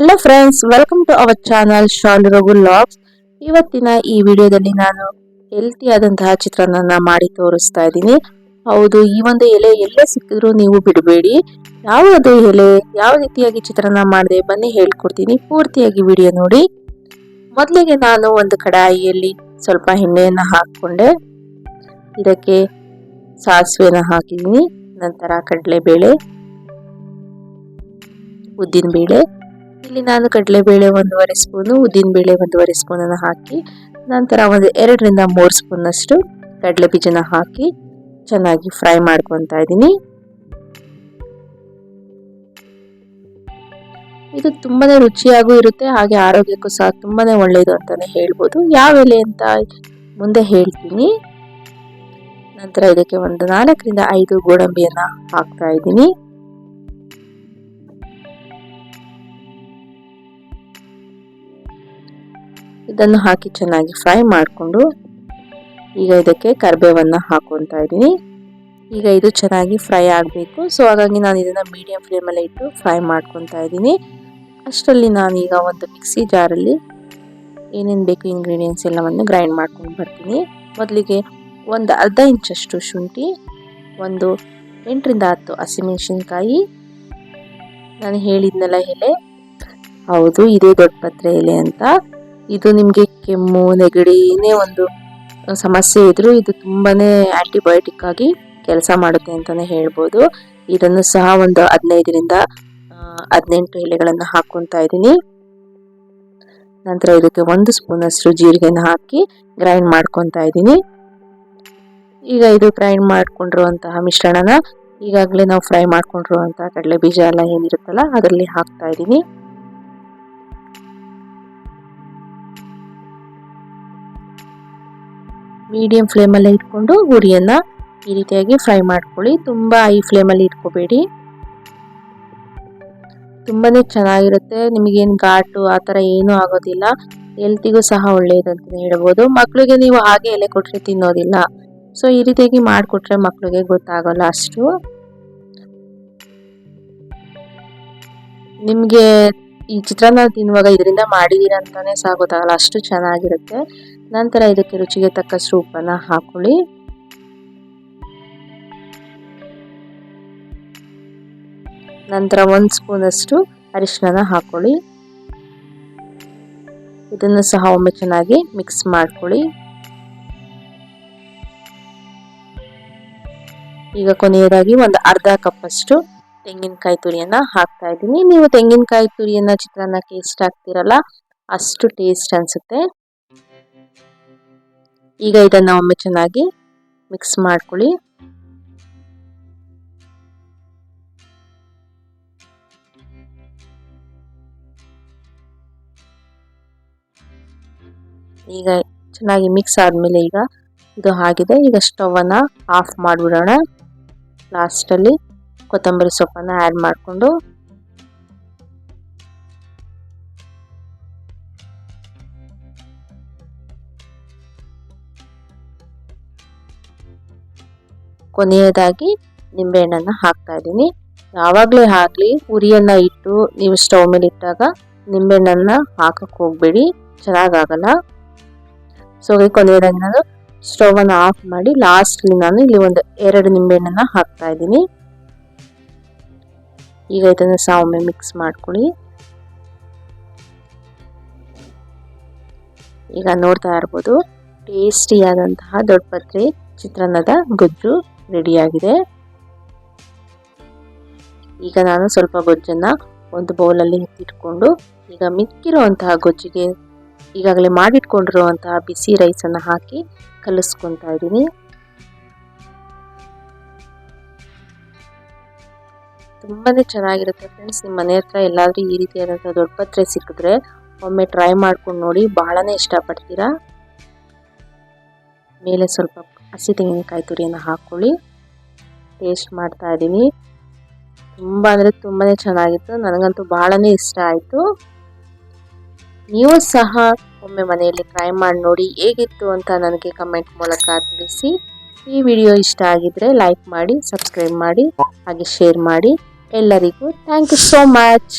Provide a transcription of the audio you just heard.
Hello friends welcome to our channel shawl Raghu logs ಇವತ್ತಿನ ಈ ವಿಡಿಯೋದಲ್ಲಿ ನಾನು ಹೆಲ್ತಿ ಆದಂತಹ ಚಿತ್ರಾನ್ನ ಮಾಡಿ ತೋರಿಸ್ತಾ ಇದ್ದೀನಿ. ಹೌದು, ಈ ಒಂದು ಎಲೆ ಎಲ್ಲೇ ಸಿಕ್ಕಿದ್ರು ನೀವು ಬಿಡಬೇಡಿ. ಯಾವುದು ಎಲೆ, ಯಾವ ರೀತಿಯಾಗಿ ಚಿತ್ರಾನ್ನ ಮಾಡಿದೆ ಬನ್ನಿ ಹೇಳ್ಕೊಡ್ತೀನಿ. ಪೂರ್ತಿಯಾಗಿ ವಿಡಿಯೋ ನೋಡಿ. ಮೊದಲಿಗೆ ನಾನು ಒಂದು ಕಡಾಯಿಯಲ್ಲಿ ಸ್ವಲ್ಪ ಎಣ್ಣೆಯನ್ನು ಹಾಕ್ಕೊಂಡೆ. ಇದಕ್ಕೆ ಸಾಸಿವೆನ ಹಾಕಿದ್ದೀನಿ. ನಂತರ ಕಡಲೆಬೇಳೆ, ಉದ್ದಿನಬೇಳೆ ಇಲ್ಲಿ ನಾನು ಕಡಲೆಬೇಳೆ ಒಂದೂವರೆ ಸ್ಪೂನು, ಉದ್ದಿನಬೇಳೆ ಒಂದೂವರೆ ಸ್ಪೂನನ್ನು ಹಾಕಿ, ನಂತರ ಒಂದು ಎರಡರಿಂದ ಮೂರು ಸ್ಪೂನಷ್ಟು ಕಡಲೆ ಬೀಜನ ಹಾಕಿ ಚೆನ್ನಾಗಿ ಫ್ರೈ ಮಾಡ್ಕೊತಾ ಇದ್ದೀನಿ. ಇದು ತುಂಬಾ ರುಚಿಯಾಗೂ ಇರುತ್ತೆ, ಹಾಗೆ ಆರೋಗ್ಯಕ್ಕೂ ಸಹ ತುಂಬಾ ಒಳ್ಳೆಯದು ಅಂತಲೇ ಹೇಳ್ಬೋದು. ಯಾವ ಎಲೆ ಅಂತ ಮುಂದೆ ಹೇಳ್ತೀನಿ. ನಂತರ ಇದಕ್ಕೆ ಒಂದು ನಾಲ್ಕರಿಂದ ಐದು ಗೋಡಂಬಿಯನ್ನು ಹಾಕ್ತಾ ಇದ್ದೀನಿ. ಇದನ್ನು ಹಾಕಿ ಚೆನ್ನಾಗಿ ಫ್ರೈ ಮಾಡಿಕೊಂಡು ಈಗ ಇದಕ್ಕೆ ಕರಿಬೇವನ್ನು ಹಾಕೊತಾ ಇದ್ದೀನಿ. ಈಗ ಇದು ಚೆನ್ನಾಗಿ ಫ್ರೈ ಆಗಬೇಕು. ಸೊ ಹಾಗಾಗಿ ನಾನು ಇದನ್ನು ಮೀಡಿಯಂ ಫ್ಲೇಮಲ್ಲಿ ಇಟ್ಟು ಫ್ರೈ ಮಾಡ್ಕೊತಾ ಇದ್ದೀನಿ. ಅಷ್ಟರಲ್ಲಿ ನಾನೀಗ ಒಂದು ಮಿಕ್ಸಿ ಜಾರಲ್ಲಿ ಏನೇನು ಬೇಕು ಇಂಗ್ರೀಡಿಯೆಂಟ್ಸ್ ಎಲ್ಲವನ್ನು ಗ್ರೈಂಡ್ ಮಾಡ್ಕೊಂಡು ಬರ್ತೀನಿ. ಮೊದಲಿಗೆ ಒಂದು ಅರ್ಧ ಇಂಚಷ್ಟು ಶುಂಠಿ, ಒಂದು ಎಂಟರಿಂದ ಹತ್ತು ಹಸಿಮೆಣಸಿನ್ಕಾಯಿ, ನಾನು ಹೇಳಿದ್ನೆಲ್ಲ ಎಲೆ. ಹೌದು, ಇದೇ ದೊಡ್ಡ ಪತ್ರೆ ಎಲೆ ಅಂತ. ಇದು ನಿಮಗೆ ಕೆಮ್ಮು, ನೆಗಡಿ ಏನೇ ಒಂದು ಸಮಸ್ಯೆ ಇದ್ರೂ ಇದು ತುಂಬಾನೇ ಆಂಟಿಬಯೋಟಿಕ್ ಆಗಿ ಕೆಲಸ ಮಾಡುತ್ತೆ ಅಂತಾನೆ ಹೇಳ್ಬೋದು. ಇದನ್ನು ಸಹ ಒಂದು ಹದಿನೈದರಿಂದ ಹದಿನೆಂಟು ಎಲೆಗಳನ್ನು ಹಾಕೊತಾ ಇದ್ದೀನಿ. ನಂತರ ಇದಕ್ಕೆ ಒಂದು ಸ್ಪೂನ್ ಅಷ್ಟು ಜೀರಿಗೆನ ಹಾಕಿ ಗ್ರೈಂಡ್ ಮಾಡ್ಕೊತಾ ಇದ್ದೀನಿ. ಈಗ ಇದು ಗ್ರೈಂಡ್ ಮಾಡ್ಕೊಂಡಿರುವಂತಹ ಮಿಶ್ರಣನ ಈಗಾಗಲೇ ನಾವು ಫ್ರೈ ಮಾಡ್ಕೊಂಡಿರುವಂತಹ ಕಡಲೆ ಬೀಜ ಎಲ್ಲ ಏನಿರುತ್ತಲ್ಲ, ಅದರಲ್ಲಿ ಹಾಕ್ತಾ ಇದ್ದೀನಿ. ಮೀಡಿಯಂ ಫ್ಲೇಮಲ್ಲೇ ಇಟ್ಕೊಂಡು ಗುರಿಯನ್ನು ಈ ರೀತಿಯಾಗಿ ಫ್ರೈ ಮಾಡ್ಕೊಳ್ಳಿ. ತುಂಬ ಹೈ ಫ್ಲೇಮಲ್ಲಿ ಇಟ್ಕೋಬೇಡಿ. ತುಂಬಾ ಚೆನ್ನಾಗಿರುತ್ತೆ. ನಿಮಗೇನು ಘಾಟು ಆ ಥರ ಏನೂ ಆಗೋದಿಲ್ಲ. ಹೆಲ್ತಿಗೂ ಸಹ ಒಳ್ಳೆಯದಂತಲೇ ಹೇಳ್ಬೋದು. ಮಕ್ಕಳಿಗೆ ನೀವು ಹಾಗೆ ಎಲೆ ಕೊಟ್ಟರೆ ತಿನ್ನೋದಿಲ್ಲ. ಸೊ ಈ ರೀತಿಯಾಗಿ ಮಾಡಿಕೊಟ್ರೆ ಮಕ್ಕಳಿಗೆ ಗೊತ್ತಾಗೋಲ್ಲ ಅಷ್ಟು. ನಿಮಗೆ ಈ ಚಿತ್ರಾನ್ನ ತಿನ್ನುವಾಗ ಇದರಿಂದ ಮಾಡಿದ್ದೀರ ಅಂತಲೇ ಸಹ ಗೊತ್ತಾಗಲ್ಲ. ಅಷ್ಟು ಚೆನ್ನಾಗಿರುತ್ತೆ. ನಂತರ ಇದಕ್ಕೆ ರುಚಿಗೆ ತಕ್ಕಷ್ಟು ಉಪ್ಪನ್ನು ಹಾಕೊಳ್ಳಿ. ನಂತರ ಒಂದು ಸ್ಪೂನಷ್ಟು ಅರಿಶಿನ ಹಾಕೊಳ್ಳಿ. ಇದನ್ನು ಸಹ ಒಮ್ಮೆ ಚೆನ್ನಾಗಿ ಮಿಕ್ಸ್ ಮಾಡ್ಕೊಳ್ಳಿ. ಈಗ ಕೊನೆಯದಾಗಿ ಒಂದು ಅರ್ಧ ಕಪ್ಪಷ್ಟು ತೆಂಗಿನಕಾಯಿ ತುರಿಯನ್ನ ಹಾಕ್ತಾ ಇದ್ದೀನಿ. ನೀವು ತೆಂಗಿನಕಾಯಿ ತುರಿಯನ್ನ ಚಿತ್ರಾನ್ನಕ್ಕೆ ಇಷ್ಟ ಆಗ್ತಿರಲ್ಲ, ಅಷ್ಟು ಟೇಸ್ಟ್ ಅನ್ಸುತ್ತೆ. ಈಗ ಇದನ್ನು ಒಮ್ಮೆ ಚೆನ್ನಾಗಿ ಮಿಕ್ಸ್ ಮಾಡ್ಕೊಳ್ಳಿ. ಈಗ ಚೆನ್ನಾಗಿ ಮಿಕ್ಸ್ ಆದಮೇಲೆ ಈಗ ಇದು ಆಗಿದೆ. ಈಗ ಸ್ಟವನ್ನು ಆಫ್ ಮಾಡಿಬಿಡೋಣ. ಲಾಸ್ಟಲ್ಲಿ ಕೊತ್ತಂಬರಿ ಸೊಪ್ಪನ್ನು ಆ್ಯಡ್ ಮಾಡಿಕೊಂಡು ಕೊನೆಯದಾಗಿ ನಿಂಬೆಹಣ್ಣನ್ನು ಹಾಕ್ತಾ ಇದ್ದೀನಿ. ಯಾವಾಗಲೇ ಆಗಲಿ ಉರಿಯನ್ನು ಇಟ್ಟು ನೀವು ಸ್ಟವ್ ಮೇಲೆ ಇಟ್ಟಾಗ ನಿಂಬೆಹಣ್ಣನ್ನು ಹಾಕಕ್ಕೆ ಹೋಗಬೇಡಿ. ಚೆನ್ನಾಗಾಗಲ್ಲ. ಸೊ ಕೊನೆಯದಾಗಿ ನಾನು ಸ್ಟವನ್ನು ಆಫ್ ಮಾಡಿ ಲಾಸ್ಟ್ಲಿ ನಾನು ಇಲ್ಲಿ ಒಂದು ಎರಡು ನಿಂಬೆಹಣ್ಣನ್ನು ಹಾಕ್ತಾ ಇದ್ದೀನಿ. ಈಗ ಇದನ್ನು ಸಾವೊಮ್ಮೆ ಮಿಕ್ಸ್ ಮಾಡ್ಕೊಳ್ಳಿ. ಈಗ ನೋಡ್ತಾ ಇರ್ಬೋದು, ಟೇಸ್ಟಿಯಾದಂತಹ ದೊಡ್ಡ ಪತ್ರೆ ಚಿತ್ರಾನ್ನದ ಗೊಜ್ಜು. ರೆಡಿಯಾಗಿದೆ. ಈಗ ನಾನು ಸ್ವಲ್ಪ ಗೊಜ್ಜನ್ನು ಒಂದು ಬೌಲಲ್ಲಿ ಎತ್ತಿಟ್ಕೊಂಡು ಈಗ ಮಿಕ್ಕಿರುವಂತಹ ಗೊಜ್ಜಿಗೆ ಈಗಾಗಲೇ ಮಾಡಿಟ್ಕೊಂಡಿರುವಂತಹ ಬಿಸಿ ರೈಸನ್ನು ಹಾಕಿ ಕಲಿಸ್ಕೊತಾ ಇದ್ದೀನಿ. ತುಂಬಾ ಚೆನ್ನಾಗಿರುತ್ತೆ ಫ್ರೆಂಡ್ಸ್ ನಿಮ್ಮ ಮನೆ ಹತ್ರ ಎಲ್ಲಾದರೂ ಈ ರೀತಿಯಾದಂಥ ದೊಡ್ಡ ಪತ್ರೆ ಸಿಕ್ಕಿದ್ರೆ ಒಮ್ಮೆ ಟ್ರೈ ಮಾಡ್ಕೊಂಡು ನೋಡಿ ಬಹಳನೇ ಇಷ್ಟಪಡ್ತೀರಾ? ಮೇಲೆ ಸ್ವಲ್ಪ ಹಸಿ ತೆಂಗಿನಕಾಯಿ ತುರಿಯನ್ನು ಹಾಕ್ಕೊಳ್ಳಿ. ಟೇಸ್ಟ್ ಮಾಡ್ತಾ ಇದ್ದೀನಿ ತುಂಬ ಅಂದರೆ ತುಂಬಾ ಚೆನ್ನಾಗಿತ್ತು. ನನಗಂತೂ ಬಹಳನೇ ಇಷ್ಟ ಆಯಿತು. ನೀವು ಸಹ ಒಮ್ಮೆ ಮನೆಯಲ್ಲಿ ಟ್ರೈ ಮಾಡಿ ನೋಡಿ ಹೇಗಿತ್ತು ಅಂತ ನನಗೆ ಕಮೆಂಟ್ ಮೂಲಕ ತಿಳಿಸಿ. ಈ ವಿಡಿಯೋ ಇಷ್ಟ ಆಗಿದ್ರೆ ಲೈಕ್ ಮಾಡಿ ಸಬ್ಸ್ಕ್ರೈಬ್ ಮಾಡಿ, ಹಾಗೆ ಶೇರ್ ಮಾಡಿ. ಎಲ್ಲರಿಗೂ ಥ್ಯಾಂಕ್ ಯು ಸೋ ಮಚ್